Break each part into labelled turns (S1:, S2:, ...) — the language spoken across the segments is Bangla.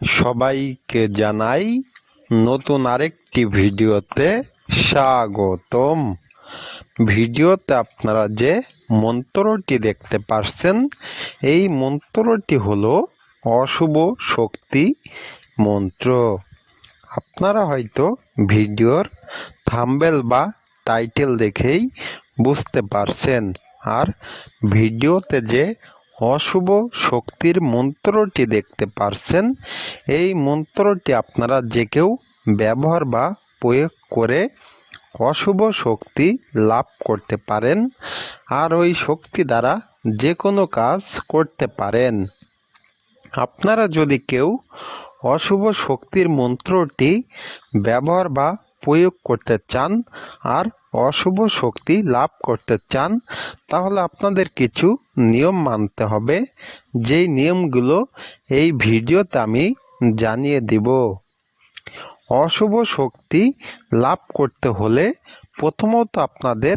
S1: সবাইকে জানাই নতুন আরেকটি ভিডিওতে স্বাগতম। ভিডিওতে আপনারা যে মন্ত্রটি দেখতে পাচ্ছেন এই মন্ত্রটি হলো অশুভ শক্তি মন্ত্র। আপনারা হয়তো ভিডিওর থাম্বেল বা টাইটেল দেখেই বুঝতে পারছেন। আর ভিডিওতে যে অশুভ শক্তির মন্ত্রটি দেখতে পারছেন। এই মন্ত্রটি আপনারা যে কেউ ব্যবহার বা প্রয়োগ করে অশুভ শক্তি লাভ করতে পারেন আর ওই শক্তি দ্বারা যে কোনো কাজ করতে পারেন। আপনারা যদি কেউ অশুভ শক্তির মন্ত্রটি ব্যবহার বা প্রয়োগ করতে চান আর অশুভ শক্তি লাভ করতে চান, তাহলে আপনাদের কিছু নিয়ম মানতে হবে। যেই নিয়মগুলো এই ভিডিওতে আমি জানিয়ে দিব। অশুভ শক্তি লাভ করতে হলে প্রথমত আপনাদের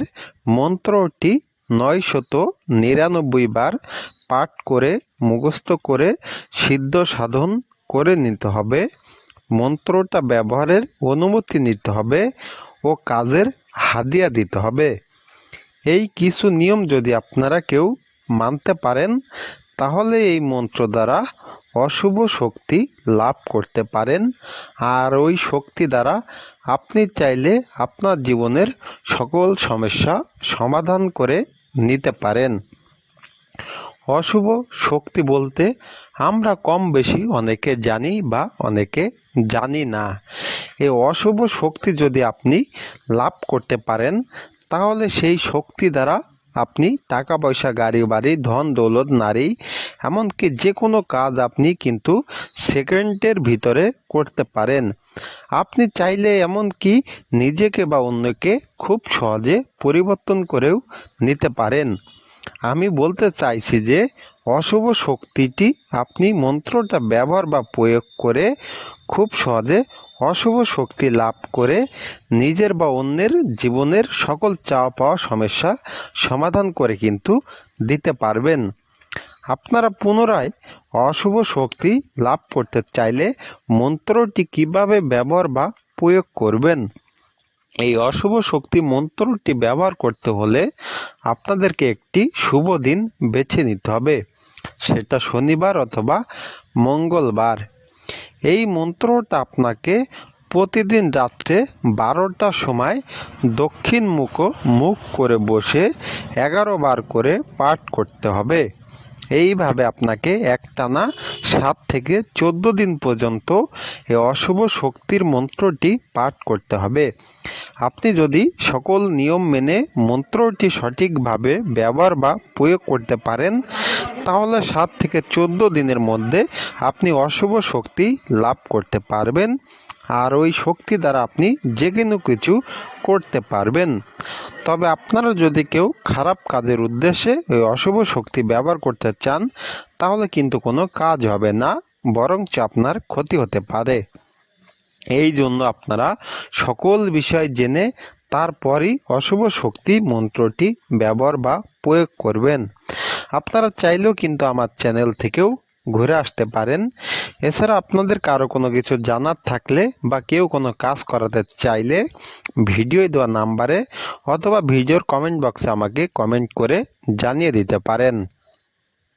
S1: মন্ত্রটি নয়শত নিরানব্বই বার পাঠ করে, মুখস্থ করে, সিদ্ধ সাধন করে নিতে হবে। মন্ত্রটা ব্যবহারের অনুমতি নিতে হবে ও কাজের হাদিয়া দিতে হবে। এই কিছু নিয়ম যদি আপনারা কেউ মানতে পারেন, তাহলে এই মন্ত্র দ্বারা অশুভ শক্তি লাভ করতে পারেন। আর ওই শক্তি দ্বারা আপনি চাইলে আপনার জীবনের সকল সমস্যা সমাধান করে নিতে পারেন। অশুভ শক্তি বলতে আমরা কম বেশি অনেকে জানি বা অনেকে জানি না। এই অশুভ শক্তি যদি আপনি লাভ করতে পারেন, তাহলে সেই শক্তি দ্বারা আপনি টাকা পয়সা গাড়ি বাড়ি ধন, দৌলত, নারী, এমনকি যে কোনো কাজ আপনি কিন্তু সেকেন্ডের ভিতরে করতে পারেন। আপনি চাইলে এমনকি নিজেকে বা অন্যকে খুব সহজে পরিবর্তন করেও নিতে পারেন। আমি বলতে চাইছি যে অশুভ শক্তিটি আপনি মন্ত্রটা ব্যবহার বা প্রয়োগ করে খুব সহজে অশুভ শক্তি লাভ করে নিজের বা অন্যের জীবনের সকল চাওয়া পাওয়া সমস্যা সমাধান করে কিন্তু দিতে পারবেন। আপনারা পুনরায় অশুভ শক্তি লাভ করতে চাইলে মন্ত্রটি কীভাবে ব্যবহার বা প্রয়োগ করবেন? এই অশুভ শক্তি মন্ত্রটি ব্যবহার করতে হলে আপনাদেরকে একটি শুভ দিন বেছে নিতে হবে। সেটা শনিবার অথবা মঙ্গলবার। এই মন্ত্রটা আপনাকে প্রতিদিন রাত্রে বারোটার সময় দক্ষিণ মুখ মুখ করে বসে এগারো বার করে পাঠ করতে হবে। এইভাবে আপনাকে একটানা সাত থেকে চোদ্দ দিন পর্যন্ত এই অশুভ শক্তির মন্ত্রটি পাঠ করতে হবে। আপনি যদি সকল নিয়ম মেনে মন্ত্রটি সঠিকভাবে ব্যবহার বা প্রয়োগ করতে পারেন, তাহলে সাত থেকে চোদ্দ দিনের মধ্যে আপনি অশুভ শক্তি লাভ করতে পারবেন। আর ওই শক্তি দ্বারা আপনি যে কোনো কিছু করতে পারবেন। তবে আপনারা যদি কেউ খারাপ কাজের উদ্দেশ্যে ওই অশুভ শক্তি ব্যবহার করতে চান, তাহলে কিন্তু কোনো কাজ হবে না, বরঞ্চ আপনার ক্ষতি হতে পারে। এই জন্য আপনারা সকল বিষয় জেনে তারপরই অশুভ শক্তি মন্ত্রটি ব্যবহার বা প্রয়োগ করবেন। আপনারা চাইলেও কিন্তু আমার চ্যানেল থেকেও ঘুরে আসতে পারেন। এছাড়া আপনাদের কারও কোনো কিছু জানার থাকলে বা কেউ কোনো কাজ করাতে চাইলে ভিডিও দেওয়া নাম্বারে অথবা ভিডিওর কমেন্ট বক্সে আমাকে কমেন্ট করে জানিয়ে দিতে পারেন।